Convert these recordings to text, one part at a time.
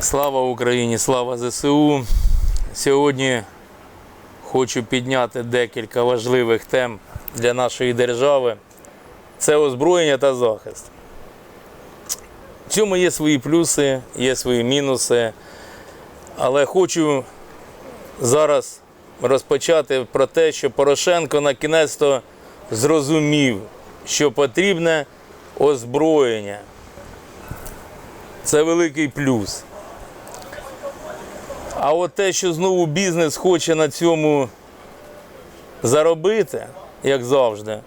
Слава Україні, слава ЗСУ. Сьогодні хочу підняти декілька важливих тем для нашої держави. Це озброєння та захист. В цьому є свої плюси, є свої мінуси. Але хочу зараз розпочати про те, що Порошенко на кінець-то зрозумів, що потрібне озброєння. Це великий плюс. А от те, що знову бізнес хоче на цьому заробити, як завжди,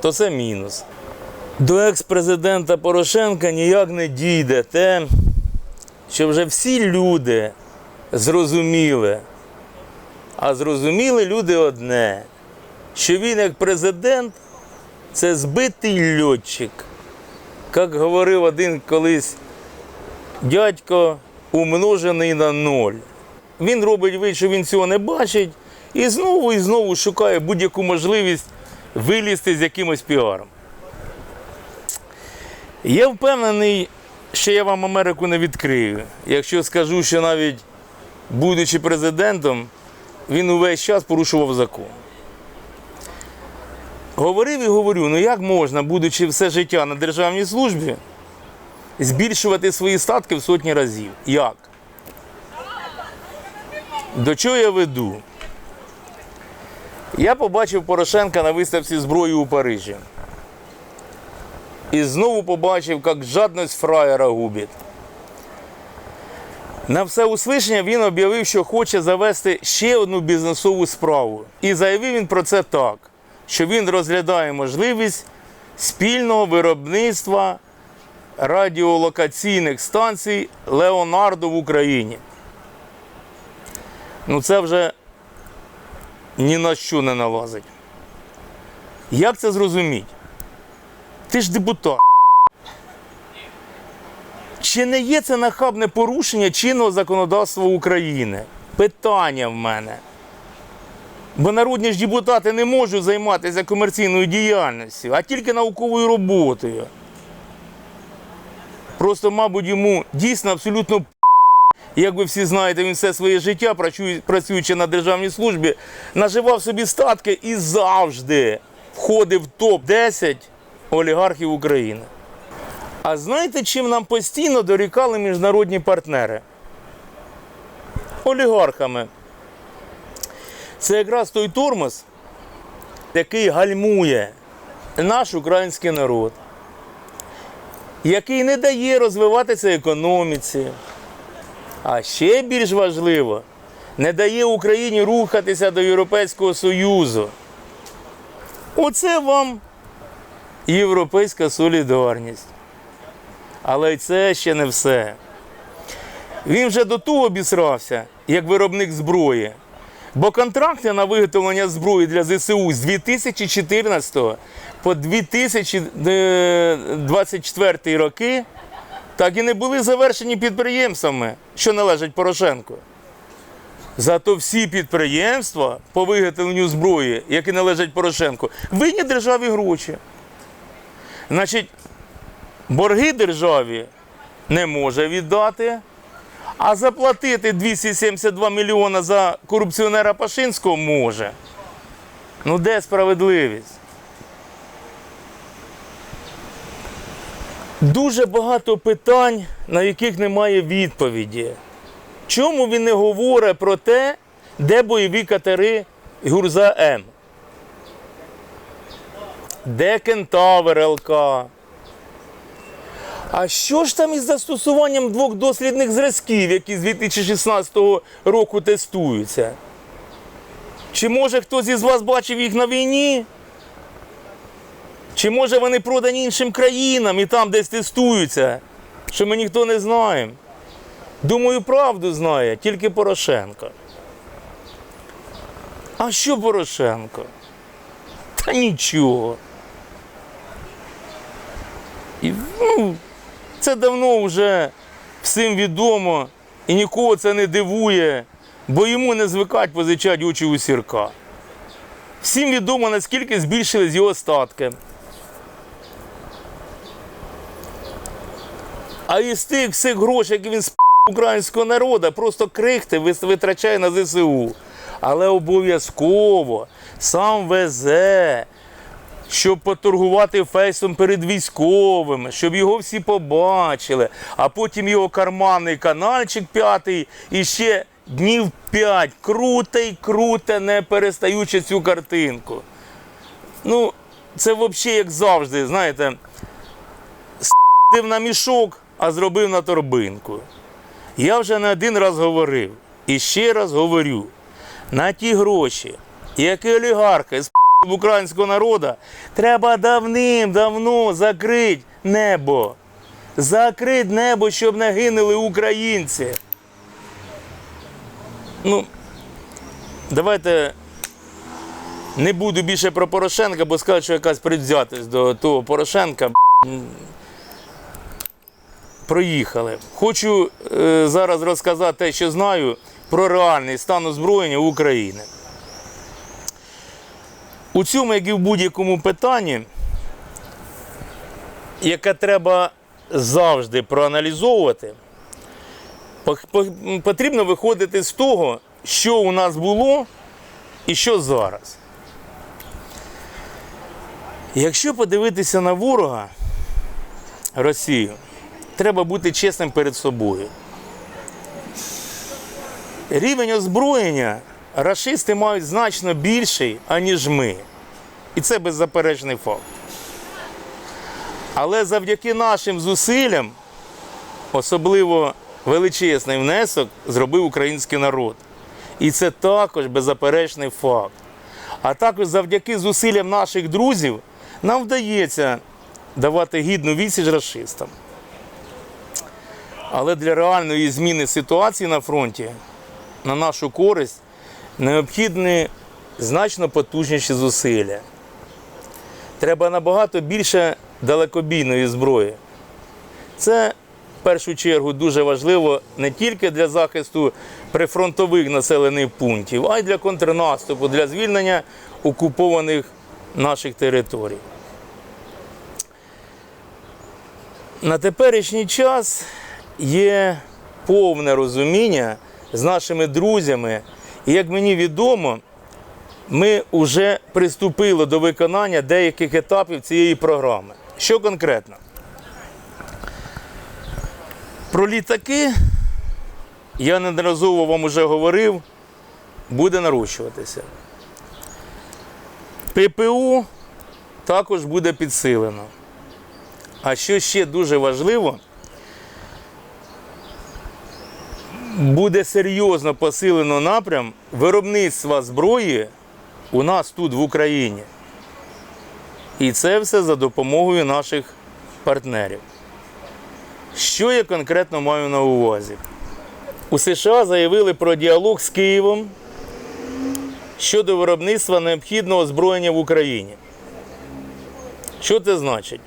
то це мінус. До екс-президента Порошенка ніяк не дійде те, що вже всі люди зрозуміли. А зрозуміли люди одне, що він як президент це збитий льотчик. Як говорив один колись дядько, умножений на ноль. Він робить вид, що він цього не бачить, і знову і знову шукає будь-яку можливість вилізти з якимось піаром. Я впевнений, що я вам Америку не відкрию, якщо скажу, що навіть будучи президентом, він увесь час порушував закон. Говорив і говорю, ну як можна, будучи все життя на державній службі, збільшувати свої статки в сотні разів? Як? До чого я веду? Я побачив Порошенка на виставці зброї у Парижі. І знову побачив, як жадність фраєра губить. На все услышання він об'явив, що хоче завести ще одну бізнесову справу. І заявив він про це так, що він розглядає можливість спільного виробництва радіолокаційних станцій Леонардо в Україні. Ну це вже ні на що не налазить. Як це зрозуміти? Ти ж депутат. Чи не є це нахабне порушення чинного законодавства України? Питання в мене. Бо народні ж депутати не можуть займатися комерційною діяльністю, а тільки науковою роботою. Просто, мабуть, йому дійсно абсолютно. Як ви всі знаєте, він все своє життя, працюючи на державній службі, наживав собі статки і завжди входив в топ-10 олігархів України. А знаєте, чим нам постійно дорікали міжнародні партнери? Олігархами. Це якраз той тормоз, який гальмує наш український народ, який не дає розвиватися економіці. А ще більш важливо, не дає Україні рухатися до Європейського Союзу. Оце вам європейська солідарність. Але й це ще не все. Він вже до того обісрався, як виробник зброї. Бо контракти на виготовлення зброї для ЗСУ з 2014 по 2024 роки так і не були завершені підприємствами, що належать Порошенку. Зато всі підприємства по виготовленню зброї, які належать Порошенку, винні державі гроші. Значить, борги державі не може віддати, а заплатити 272 мільйона за корупціонера Пашинського може. Ну де справедливість? Дуже багато питань, на яких немає відповіді. Чому він не говорить про те, де бойові катери Гурза М? Де Кентавр ЛК? А що ж там із застосуванням двох дослідних зразків, які з 2016 року тестуються? Чи може хтось із вас бачив їх на війні? Чи може вони продані іншим країнам і там десь тестуються, що ми ніхто не знаємо? Думаю, правду знає тільки Порошенко. А що Порошенко? Та нічого. І, ну, це давно вже всім відомо і нікого це не дивує, бо йому не звикать позичати очі у сірка. Всім відомо, наскільки збільшились його статки. А із тих всіх грошей, які він сп українського народу, просто крихти витрачає на ЗСУ. Але обов'язково сам везе, щоб поторгувати фейсом перед військовими, щоб його всі побачили, а потім його карманний каналчик п'ятий і ще днів п'ять круте й круте, не перестаючи цю картинку. Ну, це взагалі як завжди, знаєте, с**див на мішок, а зробив на торбинку. Я вже не один раз говорив і ще раз говорю: на ті гроші, які олігархи з українського народу, треба давним-давно закрити небо. Закрити небо, щоб не гинули українці. Ну, давайте не буду більше про Порошенка, бо скажуть, що якась предвзятість до того Порошенка. Проїхали. Хочу е, зараз розказати те, що знаю про реальний стан озброєння України. У цьому, як і в будь-якому питанні, яке треба завжди проаналізовувати, потрібно виходити з того, що у нас було і що зараз. Якщо подивитися на ворога Росію, треба бути чесним перед собою. Рівень озброєння рашисти мають значно більший, аніж ми. І це беззаперечний факт. Але завдяки нашим зусиллям, особливо величезний внесок зробив український народ. І це також беззаперечний факт. А також завдяки зусиллям наших друзів нам вдається давати гідну відсіч расистам. Але для реальної зміни ситуації на фронті на нашу користь необхідні значно потужніші зусилля. Треба набагато більше далекобійної зброї. Це в першу чергу дуже важливо не тільки для захисту прифронтових населених пунктів, а й для контрнаступу, для звільнення окупованих наших територій. На теперішній час є повне розуміння з нашими друзями, і як мені відомо, ми вже приступили до виконання деяких етапів цієї програми. Що конкретно? Про літаки я неодноразово вам вже говорив, буде нарощуватися. ППУ також буде підсилено. А що ще дуже важливо, буде серйозно посилено напрям виробництва зброї у нас тут в Україні. І це все за допомогою наших партнерів. Що я конкретно маю на увазі? У США заявили про діалог з Києвом щодо виробництва необхідного озброєння в Україні. Що це значить?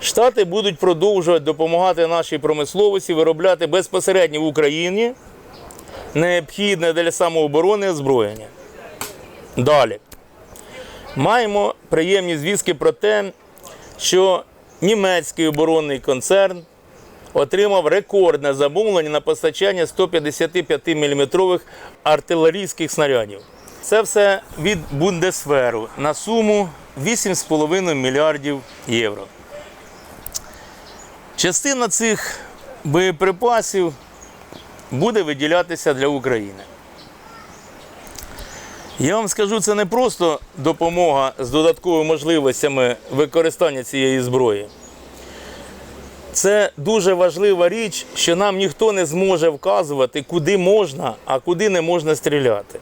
Штати будуть продовжувати допомагати нашій промисловості виробляти безпосередньо в Україні необхідне для самооборони озброєння. Далі. Маємо приємні звістки про те, що німецький оборонний концерн отримав рекордне замовлення на постачання 155 мм артилерійських снарядів. Це все від Бундесверу на суму 8,5 мільярдів євро. Частина цих боєприпасів буде виділятися для України. Я вам скажу, це не просто допомога з додатковими можливостями використання цієї зброї. Це дуже важлива річ, що нам ніхто не зможе вказувати, куди можна, а куди не можна стріляти.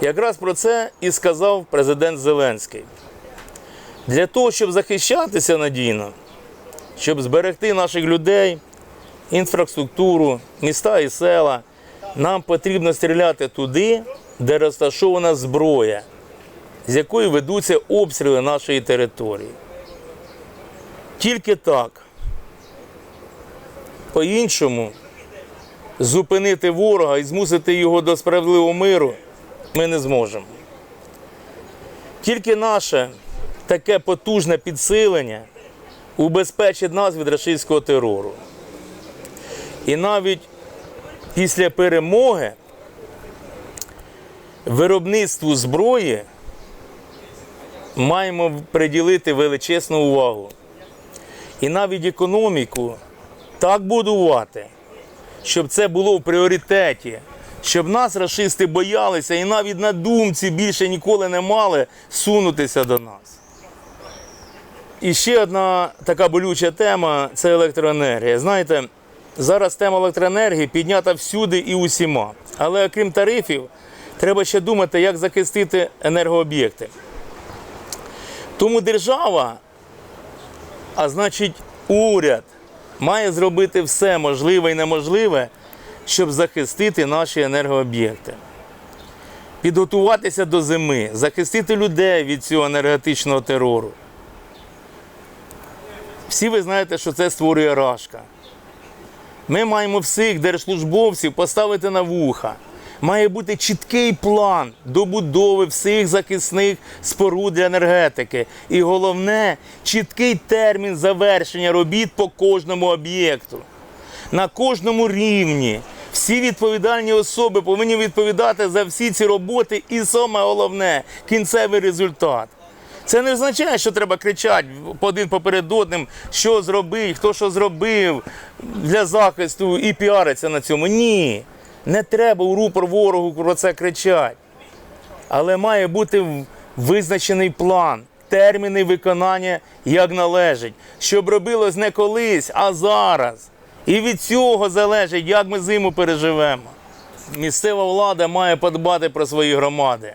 Якраз про це і сказав президент Зеленський. Для того, щоб захищатися надійно, щоб зберегти наших людей, інфраструктуру, міста і села, нам потрібно стріляти туди, де розташована зброя, з якої ведуться обстріли нашої території. Тільки так. По-іншому зупинити ворога і змусити його до справедливого миру ми не зможемо. Тільки наше таке потужне підсилення убезпечить нас від рашистського терору. І навіть після перемоги виробництву зброї маємо приділити величезну увагу. І навіть економіку так будувати, щоб це було в пріоритеті, щоб нас расисти боялися і навіть на думці більше ніколи не мали сунутися до нас. І ще одна така болюча тема це електроенергія. Знаєте, зараз тема електроенергії піднята всюди і усіма. Але окрім тарифів, треба ще думати, як захистити енергооб'єкти. Тому держава, а значить, уряд, має зробити все можливе і неможливе, щоб захистити наші енергооб'єкти. Підготуватися до зими, захистити людей від цього енергетичного терору. Всі ви знаєте, що це створює рашка. Ми маємо всіх держслужбовців поставити на вуха. Має бути чіткий план добудови всіх захисних споруд для енергетики. І головне, чіткий термін завершення робіт по кожному об'єкту. На кожному рівні всі відповідальні особи повинні відповідати за всі ці роботи, і саме головне кінцевий результат. Це не означає, що треба кричати один поперед одним, що зробив, хто що зробив для захисту і піариться на цьому. Ні, не треба у рупор ворогу про це кричати. Але має бути визначений план, терміни виконання як належить, щоб робилось не колись, а зараз. І від цього залежить, як ми зиму переживемо. Місцева влада має подбати про свої громади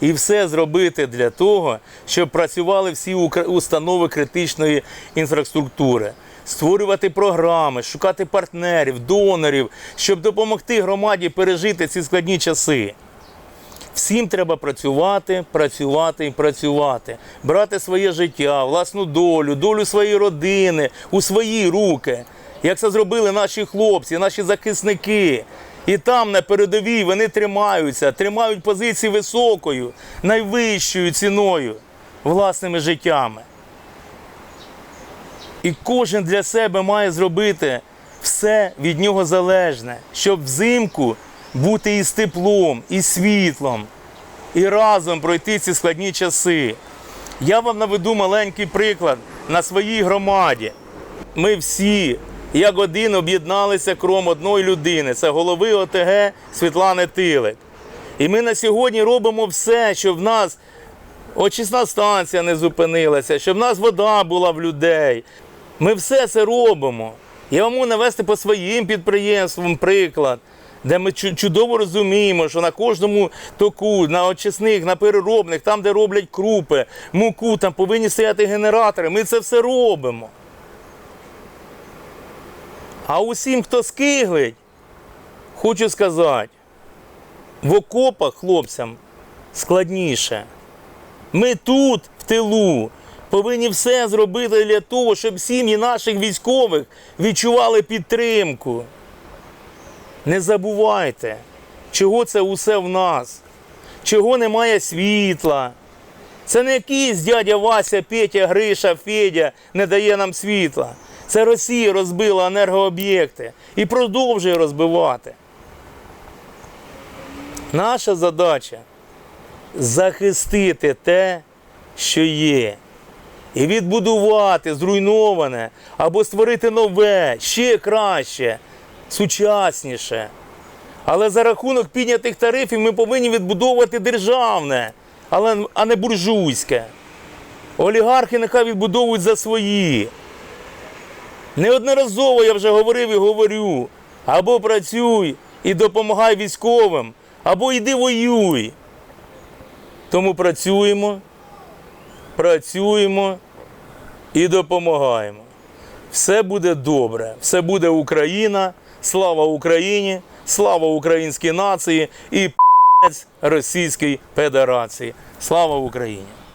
і все зробити для того, щоб працювали всі установи критичної інфраструктури, створювати програми, шукати партнерів, донорів, щоб допомогти громаді пережити ці складні часи. Всім треба працювати, працювати і працювати, брати своє життя, власну долю, долю своєї родини у свої руки, як це зробили наші хлопці, наші захисники. І там на передовій вони тримаються, тримають позиції високою, найвищою ціною, власними життями. І кожен для себе має зробити все від нього залежне, щоб взимку бути із теплом, і світлом, і разом пройти ці складні часи. Я вам наведу маленький приклад на своїй громаді. Ми всі, як один, об'єдналися кром одної людини. Це голови ОТГ Світлани Тилик. І ми на сьогодні робимо все, щоб в нас очисна станція не зупинилася, щоб в нас вода була в людей. Ми все це робимо. Я вам можу навести по своїм підприємствам приклад, де ми чудово розуміємо, що на кожному току, на очисних, на переробних, там, де роблять крупи, муку, там повинні стояти генератори. Ми це все робимо. А усім, хто скиглить, хочу сказати, в окопах хлопцям складніше. Ми тут, в тилу, повинні все зробити для того, щоб сім'ї наших військових відчували підтримку. Не забувайте, чого це усе в нас, чого немає світла. Це не якийсь дядя Вася, Петя, Гриша, Федя не дає нам світла. Це Росія розбила енергооб'єкти і продовжує розбивати. Наша задача захистити те, що є, і відбудувати зруйноване або створити нове, ще краще, сучасніше. Але за рахунок піднятих тарифів ми повинні відбудовувати державне, а не буржуйське. Олігархи нехай відбудовують за свої. Неодноразово я вже говорив і говорю: або працюй і допомагай військовим, або йди воюй. Тому працюємо, працюємо і допомагаємо. Все буде добре, все буде Україна, слава Україні, слава українській нації і Російській Федерації. Слава Україні!